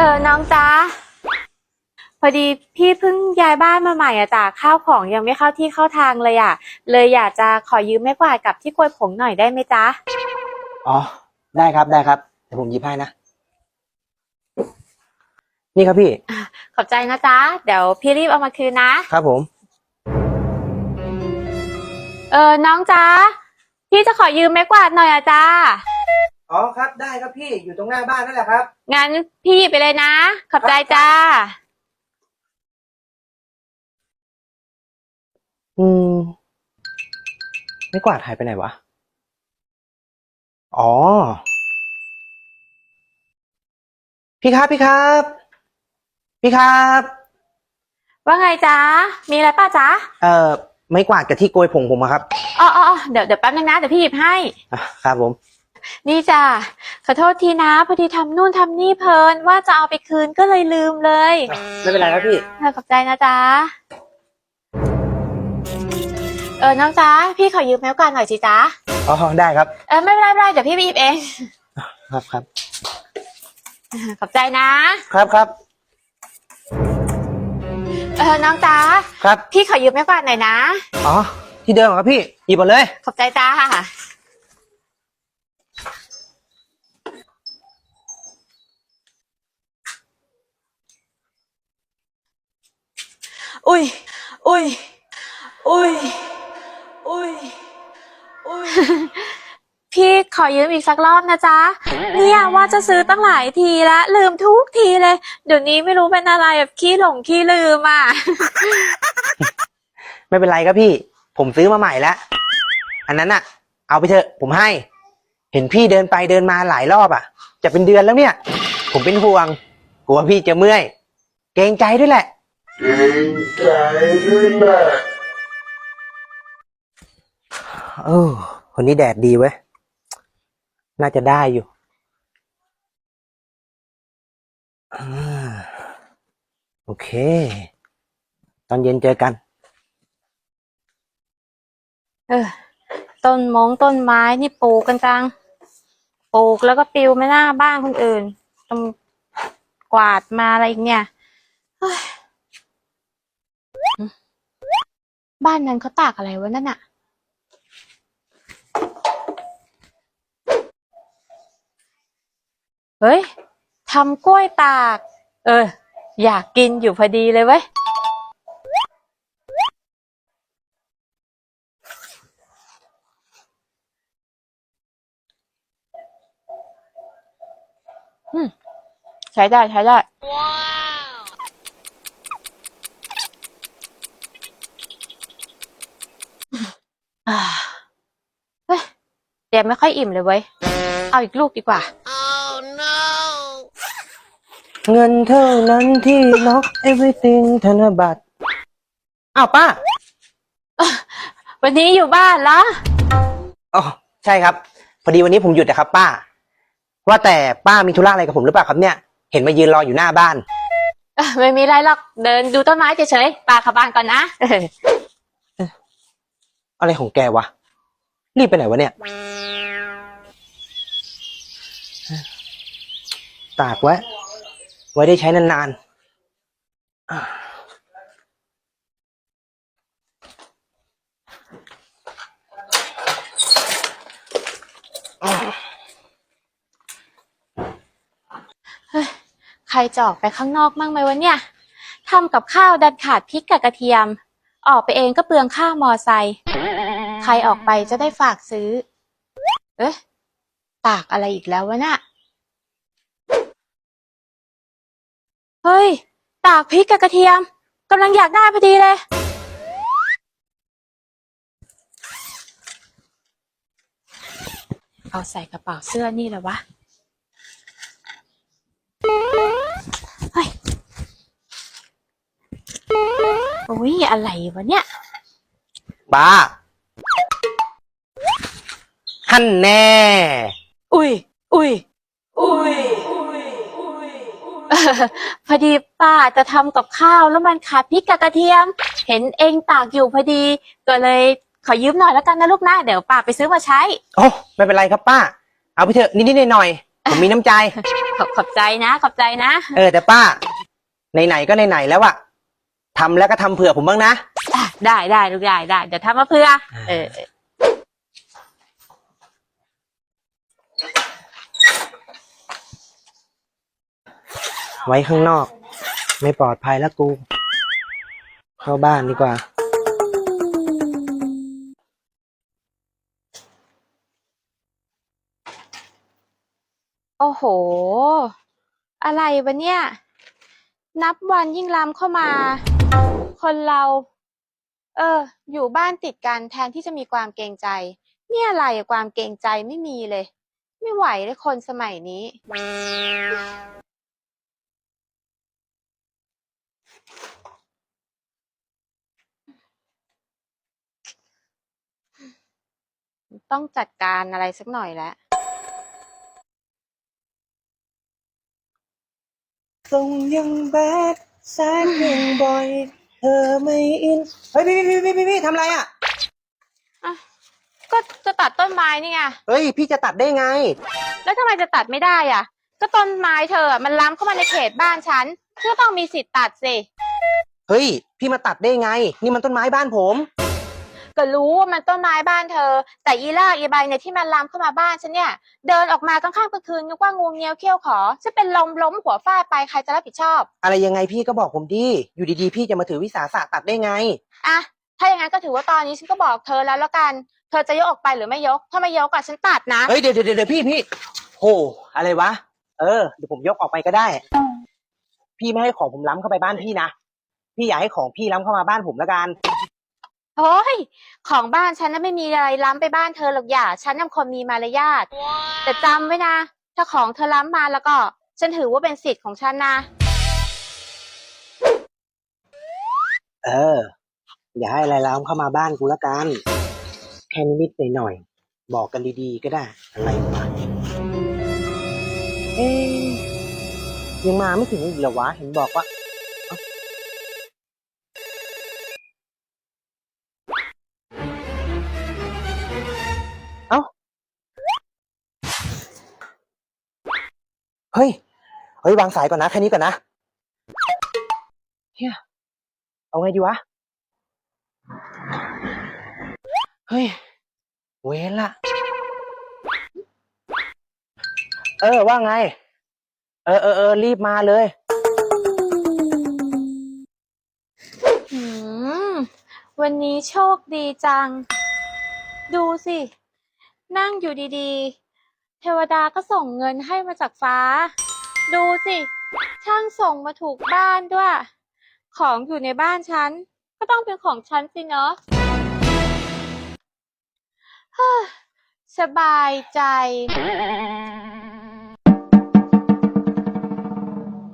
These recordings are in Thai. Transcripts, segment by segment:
ออน้องจ๊ะพอดีพี่เพิ่งย้ายบ้านมาใหม่อะจ้ะข้าวของยังไม่เข้าที่เข้าทางเลยอะเลยอยากจะขอยืมแม่กวาดกับที่กล้วยผงหน่อยได้ไหมจ๊ะอ๋อ ได้ครับได้ครับเดี๋ยวผมหยิบให้นะ นี่ครับพี่ ขอบใจนะจ๊ะเดี๋ยวพี่รีบเอามาคืนนะ ครับผม เออน้องจ๊ะพี่จะขอยืมแม่กวาดหน่อยอะจ้า อ๋อครับได้ครับพี่อยู่ตรงหน้าบ้านนั่นแหละครับ งั้นพี่หยิบไปเลยนะ ขอบใจจ้า อืม ไม่กวาดหายไปไหนวะ อ๋อ พี่ครับ พี่ครับ พี่ครับ ว่าไงจ๊ะ มีอะไรป้าจ๊ะเอ่อ ไม่กวาดกับที่โกยผงผมอะครับ อ๋ออ๋ออ๋อเดี๋ยวเดี๋ยวแป๊บนึงนะ เดี๋ยวพี่หยิบให้ อะครับผม นี่จ้ะขอโทษทีนะพอดีทำนู่นทำนี่เพลินว่าจะเอาไปคืนก็เลยลืมเลยไม่เป็นไรครับพี่ เออขอบใจนะจ๊ะเออน้องจ๊ะพี่ขอยืมแมวกวาดหน่อยสิจ๊ะอ๋อได้ครับ เออไม่เป็นไรไม่เป็นไรเดี๋ยวพี่ไปหยิบเองครับครับขอบใจนะ ครับครับเออน้องจ๊ะครับ พี่ขอยืมแมวกวาดหน่อยนะ อ๋อที่เดิมเหรอครับพี่หยิบหมดเลย ขอบใจจ้า อุ้ย อุ้ย อุ้ย อุ้ย อุ้ย พี่ขอยืมอีกสักรอบนะจ๊ะ เนี่ยว่าจะซื้อตั้งหลายทีแล้วลืมทุกทีเลย เดี๋ยวนี้ไม่รู้เป็นอะไรแบบขี้หลงขี้ลืมอะ ไม่เป็นไรครับพี่ ผมซื้อมาใหม่แล้ว อันนั้นอะเอาไปเถอะ ผมให้ เห็นพี่เดินไปเดินมาหลายรอบอะจะเป็นเดือนแล้วเนี่ย ผมเป็นห่วง กลัวพี่จะเมื่อย เกรงใจด้วยแหละ เก่งใจด้วยแหละเออคนนี้แดดดีเว้ย น่าจะได้อยู่โอเค ตอนเย็นเจอกัน เออ ต้นมงต้นไม้นี่ปลูกกันจัง ปลูกแล้วก็ปลิวไม่น่าบ้านคนอื่นต้องกวาดมาอะไรอีกเนี่ยเฮ้ย บ้านนั้นเขาตากอะไรวะนั่นอะเฮ้ยทำกล้วยตาก เออ อยากกินอยู่พอดีเลยเว้ยใช้ได้ ใช้ได้อ่า เฮ้ยเดี๋ยวไม่ค่อยอิ่มเลยเว้ย เอาอีกลูกดีกว่าเงินเท่านั้นที่ล็อก everything ธนบัตรอ้าวป้าวันนี้อยู่บ้านแล้วอ๋อใช่ครับ พอดีวันนี้ผมหยุดนะครับ ป้า ว่าแต่ป้ามีธุระอะไรกับผมหรือเปล่าครับเนี่ย เห็นมายืนรออยู่หน้าบ้าน เอ้อไม่มีอะไรหรอก เดินดูต้นไม้เฉยๆปาเข้าบ้านก่อนนะ อะไรของแกวะ รีบไปไหนวะเนี่ย ตากไว้ ไว้ได้ใช้นานๆอ่าใครจะออกไปข้างนอกมั่งไหมวะเนี่ยทำกับข้าวดันขาดพริกกับกระเทียม ออกไปเองก็เปลืองค่ามอไซค์ ใครออกไปจะได้ฝากซื้อ เอ๊ะ ตากอะไรอีกแล้ววะน่ะ เฮ้ย ตากพริกกับกระเทียมกำลังอยากได้พอดีเลย เอาใส่กระเป๋าเสื้อนี่เลยวะ เฮ้ย โอ้ยอะไรวะเนี่ยป้า ฮั่นแน่ อุ้ย อุ้ย อุ้ยเออพอดีป้าจะทำกับข้าวแล้วมันขาดพริกกับกระเทียม เห็นเองตากอยู่พอดี ก็เลยขอยืมหน่อยแล้วกันนะลูกนะเดี๋ยวป้าไปซื้อมาใช้ โอ้ไม่เป็นไรครับป้า เอาไปเถอะนิดๆหน่อยเอผมมีน้ำใจ ขอบขอบใจนะขอบใจนะ เออ แต่ป้า ไหนๆก็ไหนๆแล้วอะทำแล้วก็ทำเผื่อผมบ้างนะอะได้ได้ลูกได้ได้เดี๋ยวทำมาเพื่อ เออเออ ไว้ข้างนอก ไม่ปลอดภัยแล้วกู เข้าบ้านดีกว่า โอ้โห อะไรวะเนี่ย นับวันยิ่งล้ำเข้ามา คนเรา เออ อยู่บ้านติดกันแทนที่จะมีความเกรงใจ เนี่ยอะไรอะความเกรงใจไม่มีเลย ไม่ไหวเลยคนสมัยนี้ ต้องจัดการอะไรสักหน่อยแล้วส่งยังแบดแซดยังบ่อย เธอไม่อิน เฮ้ยพี่พี่พี่พี่พี่ทำอะไรอะก็จะตัดต้นไม้นี่ไง เฮ้ย พี่จะตัดได้ไง แล้วทำไมจะตัดไม่ได้อะ ก็ต้นไม้เธออะมันล้ำเข้ามาในเขตบ้านฉันเธอต้องมีสิทธิ์ตัดสิ เฮ้ย พี่มาตัดได้ไง นี่มันต้นไม้บ้านผม ก็รู้ว่ามันต้นไม้บ้านเธอ แต่อีล่าอีใบเนี่ยที่มันล้ำเข้ามาบ้านฉันเนี่ย เดินออกมากลางค่ำกลางคืนนึกว่างูเงี้ยวเขี้ยวขอจะเป็นลมล้มหัวฟาดไปใครจะรับผิดชอบ อะไรยังไงพี่ก็บอกผมดิ อยู่ดีๆ พี่จะมาถือวิสาสะตัดได้ไง อะ ถ้าอย่างนั้นก็ถือว่าตอนนี้ฉันก็บอกเธอแล้วแล้วกัน เธอจะยกออกไปหรือไม่ยก ถ้าไม่ยกอะฉันตัดนะ เฮ้ยเดี๋ยวเดี๋ยวเดี๋ยวพี่พี่โหอะไรวะ เออเดี๋ยวผมยกออกไปก็ได้ พี่ไม่ให้ของผมล้ำเข้าไปบ้านพี่นะ พี่อยากให้ของพี่ล้ำเข้ามาบ้านผมละกัน โอ้ยของบ้านฉันน่ะไม่มีอะไรล้ำไปบ้านเธอหรอกอย่า ฉันนำคนมีมารยาท แต่จำไว้นะ ถ้าของเธอล้ำมาแล้วก็ ฉันถือว่าเป็นสิทธิ์ของฉันนะ เออ อย่าให้อะไรล้ำเข้ามาบ้านกูละกัน แค่นิดๆหน่อยๆบอกกันดีๆก็ได้ อะไรวะเอ๊ะยังมาไม่ถึงอีกเหรอวะ เห็นบอกว่า เอ้า เฮ้ย เฮ้ย วางสายก่อนนะ แค่นี้ก่อนนะเฮียเอาไงดีวะ เฮ้ย เว้นละ เออ ว่าไง เออเออเออรีบมาเลย หืม วันนี้โชคดีจัง ดูสิ นั่งอยู่ดีๆ เทวดาก็ส่งเงินให้มาจากฟ้า ดูสิ ช่างส่งมาถูกบ้านด้วย ของอยู่ในบ้านฉัน ก็ต้องเป็นของฉันสิเนาะสบายใจ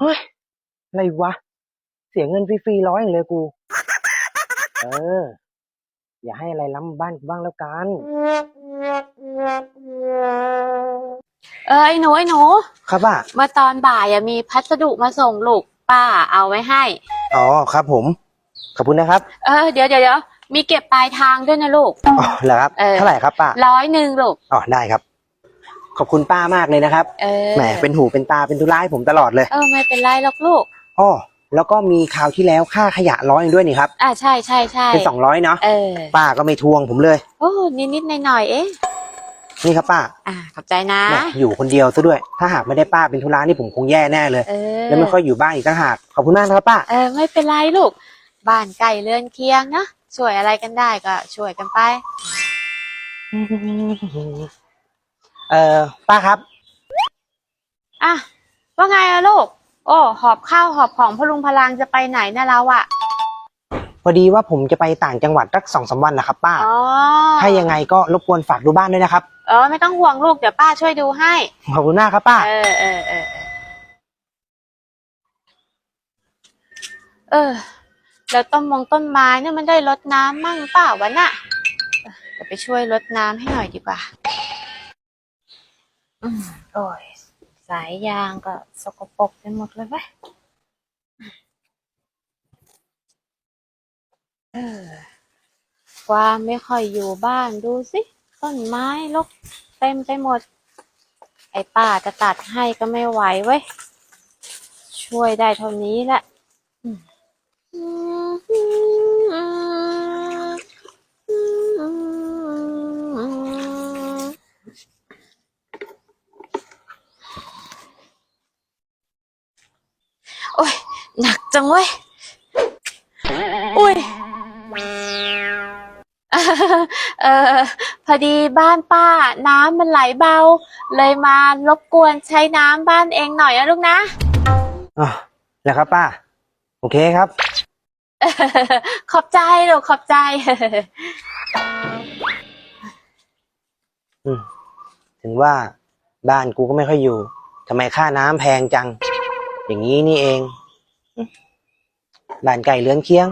เฮ้ยอะไรวะ เสียเงินฟรีๆร้อยอย่างเลยกู เออ อย่าให้อะไรล้ำบ้านกูบ้างแล้วกัน เออไอ้หนูไอ้หนูครับป่ะเมื่อตอนบ่ายอะมีพัสดุมาส่งลูกป้าเอาไว้ให้ อ๋อครับผม ขอบคุณนะครับ เออเดี๋ยวเดี๋ยวเดี๋ยวมีเก็บปลายทางด้วยนะลูก อ๋อเหรอครับ เออ เท่าไหร่ครับป้า ร้อยหนึ่งลูก อ๋อได้ครับ ขอบคุณป้ามากเลยนะครับ เออแหมเป็นหูเป็นตาเป็นตุลาให้ผมตลอดเลยเออไม่เป็นไรหรอกลูก อ๋อแล้วก็มีคราวที่แล้วค่าขยะร้อยหนึ่งด้วยนี่ครับ อ่าใช่ใช่ใช่เป็นสองร้อยเนาะ เออป้าก็ไม่ทวงผมเลย โอ้นิดนิดหน่อยหน่อยๆเอ๊ะ นี่ครับป้าอ่าขอบใจนะแหมอยู่คนเดียวซะด้วย ถ้าหากไม่ได้ป้าเป็นธุระนี่ผมคงแย่แน่เลย เออแล้วไม่ค่อยอยู่บ้านอีกต่างหากขอบคุณมากนะครับป้า เออไม่เป็นไรลูก บ้านไก่เรือนเคียงนะช่วยอะไรกันได้ก็ช่วยกันไป เออป้าครับ อะว่าไงอะลูก โอ้ หอบข้าวหอบของพลุงพลังจะไปไหนนะเราอะ พอดีว่าผมจะไปต่างจังหวัดสักสองสามวันนะครับป้า อ๋อถ้ายังไงก็รบกวนฝากดูบ้านด้วยนะครับ เออไม่ต้องห่วงลูกเดี๋ยวป้าช่วยดูให้ ขอบคุณมากครับป้า เออเออเออเออเออแล้วต้นมงต้นไม้เนี่ยมันได้รดน้ำมั่งเปล่าวะน่ะเออเดี๋ยวไปช่วยรดน้ำให้หน่อยดีกว่า อืมโอ้ยสายยางก็สกปรกไปหมดเลยเว้ย เออควาไม่ค่อยอยู่บ้านดูสิ ต้นไม้รกเต็มไปหมด ไอ้ป้าจะตัดให้ก็ไม่ไหวเว้ย ช่วยได้เท่านี้แหละโอ้ย หนักจังเว้ยโอ้ย เออพอดีบ้านป้า น้ำมันไหลเบา เลยมารบกวนใช้น้ำบ้านเองหน่อยนะลูกนะอ๋อแล้วครับป้า โอเคครับขอบใจลูกขอบใจ อืมถึงว่าบ้านกูก็ไม่ค่อยอยู่ทำไมค่าน้ำแพงจัง อย่างนี้นี่เองอืมบ้านไก่เรือนเคียง